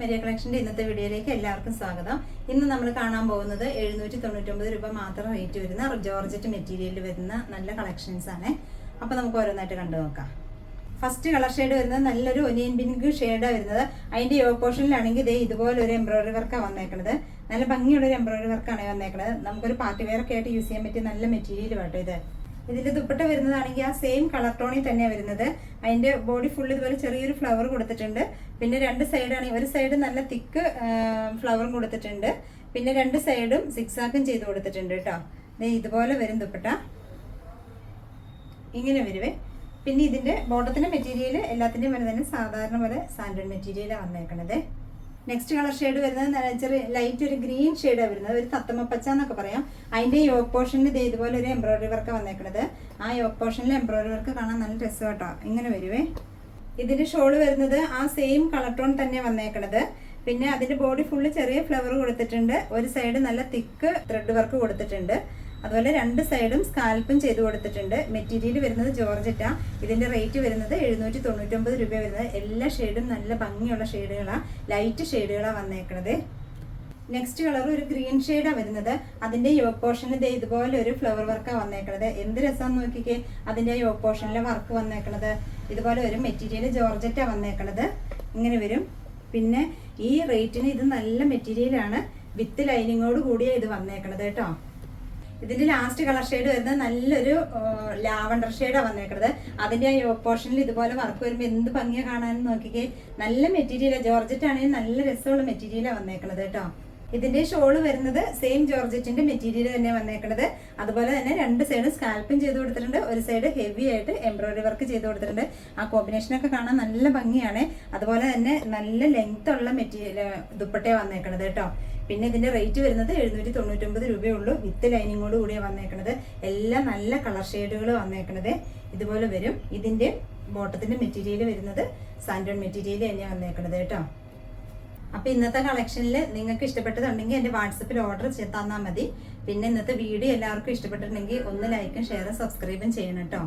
Maria കളക്ഷന്റെ ഇന്നത്തെ വീഡിയോയിലേക്ക് എല്ലാവർക്കും സ്വാഗതം. ഇന്ന് നമ്മൾ കാണാൻ പോകുന്നത് എഴുന്നൂറ്റി തൊണ്ണൂറ്റൊമ്പത് രൂപ മാത്രം റേറ്റ് വരുന്ന ജോർജറ്റ് മെറ്റീരിയലിൽ വരുന്ന നല്ല കളക്ഷൻസ് ആണ്. അപ്പൊ നമുക്ക് ഓരോന്നായിട്ട് കണ്ടു നോക്കാം. ഫസ്റ്റ് കളർ ഷെയ്ഡ് വരുന്നത് നല്ലൊരു ഒനിയൻ പിങ്ക് ഷെയ്ഡാണ് വരുന്നത്. അതിന്റെ യോ പോർഷനിലാണെങ്കിൽ ഇതേ ഇതുപോലെ ഒരു എംബ്രോയിഡറി വർക്കാണ് വന്നേക്കുന്നത് നല്ല ഭംഗിയുള്ള ഒരു എംബ്രോയിഡറി വർക്കാണ് വന്നേക്കുന്നത് നമുക്കൊരു പാർട്ടി വെയർ ഒക്കെ ആയിട്ട് യൂസ് ചെയ്യാൻ പറ്റിയ നല്ല മെറ്റീരിയൽ കേട്ടോ ഇത്. ഇതിന്റെ ദുപ്പട്ട വരുന്നതാണെങ്കിൽ ആ സെയിം കളർ ടോണിൽ തന്നെയാണ് വരുന്നത്. അതിന്റെ ബോഡി ഫുള്ള് ഇതുപോലെ ചെറിയൊരു ഫ്ലവർ കൊടുത്തിട്ടുണ്ട്. പിന്നെ രണ്ട് സൈഡാണെങ്കിൽ ഒരു സൈഡ് നല്ല തിക്ക് ഫ്ലവറും കൊടുത്തിട്ടുണ്ട്. പിന്നെ രണ്ട് സൈഡും സിക്സാക്കും ചെയ്ത് കൊടുത്തിട്ടുണ്ട് കേട്ടോ. ഇതുപോലെ വരും ദുപ്പട്ട. ഇങ്ങനെ വരുവേ. പിന്നെ ഇതിന്റെ ബോട്ടത്തിന്റെ മെറ്റീരിയൽ എല്ലാത്തിന്റെയും തന്നെ സാധാരണ പോലെ സാൻഡൺ മെറ്റീരിയലാണ് വന്നേക്കണത്. നെക്സ്റ്റ് കളർ ഷെയ്ഡ് വരുന്നത് ചെറിയ ലൈറ്റ് ഒരു ഗ്രീൻ ഷെയ്ഡാണ് വരുന്നത്. ഒരു തത്തമ്മ പച്ച എന്നൊക്കെ പറയാം. അതിന്റെ യോഗ പോർഷനിൽ ഇത് ഇതുപോലെ ഒരു എംബ്രോയിഡറി വർക്ക് വന്നേക്കണത്. ആ യോഗ പോർഷനിൽ എംബ്രോയിഡറി വർക്ക് കാണാൻ നല്ല രസം കേട്ടോ ഇങ്ങനെ വരുവേ. ഇതിന്റെ ഷോൾ വരുന്നത് ആ സെയിം കളർ ടോൺ തന്നെ വന്നേക്കണത്. പിന്നെ അതിന്റെ ബോഡി ഫുള്ള് ചെറിയ ഫ്ലവർ കൊടുത്തിട്ടുണ്ട്. ഒരു സൈഡ് നല്ല തിക്ക് ത്രെഡ് വർക്ക് കൊടുത്തിട്ടുണ്ട്. അതുപോലെ രണ്ട് സൈഡും സ്കാൽപ്പും ചെയ്ത് കൊടുത്തിട്ടുണ്ട്. മെറ്റീരിയൽ വരുന്നത് ജോർജറ്റ. ഇതിന്റെ റേറ്റ് വരുന്നത് എഴുന്നൂറ്റി തൊണ്ണൂറ്റൊമ്പത് രൂപ വരുന്നത്. എല്ലാ ഷെയ്ഡും നല്ല ഭംഗിയുള്ള ഷെയ്ഡുകളാണ് ലൈറ്റ് ഷെയ്ഡുകളാണ് വന്നേക്കണത്. നെക്സ്റ്റ് കളർ ഒരു ഗ്രീൻ ഷെയ്ഡാണ് വരുന്നത്. അതിന്റെ യോ പോർഷനിൽ ഇതുപോലെ ഒരു ഫ്ലവർ വർക്കാണ് വന്നേക്കണത്. എന്ത് രസം നോക്കിക്കേ. അതിന്റെ യോ പോർഷനിലെ വർക്ക് വന്നേക്കണത്. ഇതുപോലെ ഒരു മെറ്റീരിയൽ ജോർജറ്റാണ് വന്നേക്കണത്. ഇങ്ങനെ വരും. പിന്നെ ഈ റേറ്റിന് ഇത് നല്ല മെറ്റീരിയലാണ്. വിത്ത് ലൈനിങ്ങോട് കൂടിയാണ് ഇത് വന്നേക്കണത് കേട്ടോ. ഇതിന്റെ ലാസ്റ്റ് കളർ ഷെയ്ഡ് വരുന്നത് നല്ലൊരു ലാവണ്ടർ ഷെയ്ഡാണ് വന്നേക്കുന്നത് അതിന്റെ പോർഷനിൽ ഇതുപോലെ വർക്ക് വരുമ്പോൾ എന്ത് ഭംഗിയാ കാണാൻ നോക്കിക്കേ. നല്ല മെറ്റീരിയലാണ് ജോർജറ്റ് ആണെങ്കിൽ നല്ല രസമുള്ള മെറ്റീരിയലാണ് വന്നേക്കുന്നത് കേട്ടോ. ഇതിന്റെ ഷോൾ വരുന്നത് സെയിം ജോർജറ്റിന്റെ മെറ്റീരിയൽ തന്നെ വന്നേക്കുന്നത് അതുപോലെ തന്നെ രണ്ട് സൈഡ് സ്കാൽപ്പും ചെയ്ത് കൊടുത്തിട്ടുണ്ട്. ഒരു സൈഡ് ഹെവി ആയിട്ട് എംബ്രോയിഡറി വർക്ക് ചെയ്ത് കൊടുത്തിട്ടുണ്ട്. ആ കോമ്പിനേഷനൊക്കെ കാണാൻ നല്ല ഭംഗിയാണ്. അതുപോലെ തന്നെ നല്ല ലെങ്ത് ഉള്ള മെറ്റീരിയൽ ദുപ്പട്ടയെ വന്നേക്കണത് കേട്ടോ. പിന്നെ ഇതിന്റെ റേറ്റ് വരുന്നത് എഴുന്നൂറ്റി തൊണ്ണൂറ്റൊമ്പത് രൂപയേ ഉള്ളൂ. വിത്ത് ലൈനിങ്ങോട് കൂടിയാണ് വന്നേക്കണത്. എല്ലാം നല്ല കളർ ഷെയ്ഡുകൾ വന്നേക്കണത്. ഇതുപോലെ വരും. ഇതിന്റെ ബോട്ടത്തിന്റെ മെറ്റീരിയൽ വരുന്നത് സാൻഡോൺ മെറ്റീരിയൽ തന്നെയാണ് വന്നേക്കണത് കേട്ടോ. അപ്പൊ ഇന്നത്തെ കളക്ഷനിൽ നിങ്ങൾക്ക് ഇഷ്ടപ്പെട്ടതുണ്ടെങ്കിൽ എന്റെ വാട്സപ്പിൽ ഓർഡർ തന്നാൽ മതി. പിന്നെ ഇന്നത്തെ വീഡിയോ എല്ലാവർക്കും ഇഷ്ടപ്പെട്ടിട്ടുണ്ടെങ്കിൽ ഒന്ന് ലൈക്കും ഷെയറും സബ്സ്ക്രൈബും ചെയ്യണം കേട്ടോ